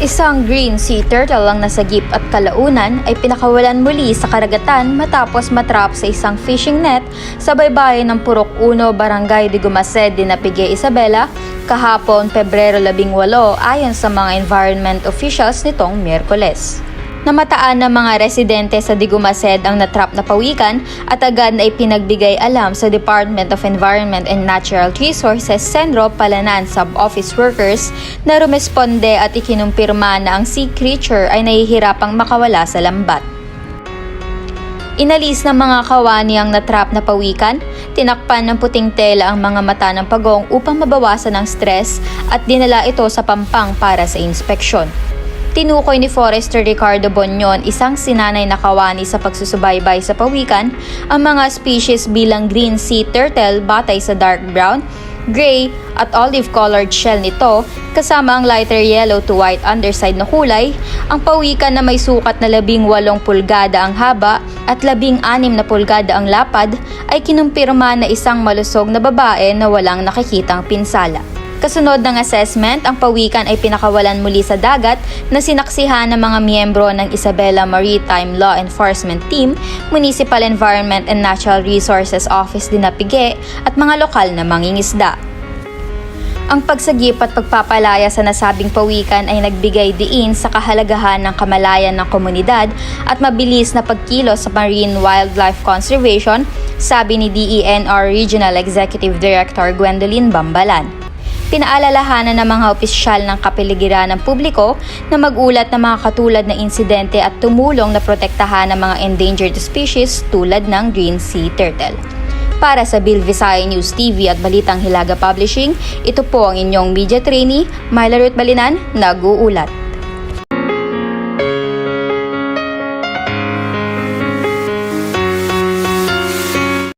Isang green sea turtle ang nasagip at kalaunan ay pinakawalan muli sa karagatan matapos matrap sa isang fishing net sa baybayin ng Purok 1, Barangay de Gumased, Dinapige, Isabela, kahapon Pebrero 18 ayon sa mga environment officials nitong Miyerkules. Namataan ng mga residente sa Digumased ang natrap na pawikan at agad na ipinagbigay alam sa Department of Environment and Natural Resources Senro Palanan sub-office workers na rumesponde at ikinumpirma na ang sea creature ay nahihirapang makawala sa lambat. Inalis ng mga kawani ang natrap na pawikan, tinakpan ng puting tela ang mga mata ng pagong upang mabawasan ang stress at dinala ito sa pampang para sa inspeksyon. Tinukoy ni Forester Ricardo Bonyon, isang sinanay na kawani sa pagsusubaybay sa pawikan, ang mga species bilang green sea turtle batay sa dark brown, gray at olive-colored shell nito kasama ang lighter yellow to white underside na kulay, ang pawikan na may sukat na labing walong pulgada ang haba at labing anim na pulgada ang lapad ay kinumpirma na isang malusog na babae na walang nakikitang pinsala. Kasunod ng assessment, ang pawikan ay pinakawalan muli sa dagat na sinaksihan ng mga miyembro ng Isabela Maritime Law Enforcement Team, Municipal Environment and Natural Resources Office Dinapige at mga lokal na mangingisda. Ang pagsagip at pagpapalaya sa nasabing pawikan ay nagbigay diin sa kahalagahan ng kamalayan ng komunidad at mabilis na pagkilos sa marine wildlife conservation, sabi ni DENR Regional Executive Director Gwendolyn Bambalan. Pinaalalahanan ng mga opisyal ng kapiligiran ng publiko na magulat ng mga katulad na insidente at tumulong na protektahan ng mga endangered species tulad ng green sea turtle. Para sa Bill Visaya News TV at Balitang Hilaga Publishing, ito po ang inyong media trainee, Myla Ruth Balinan, nag-uulat.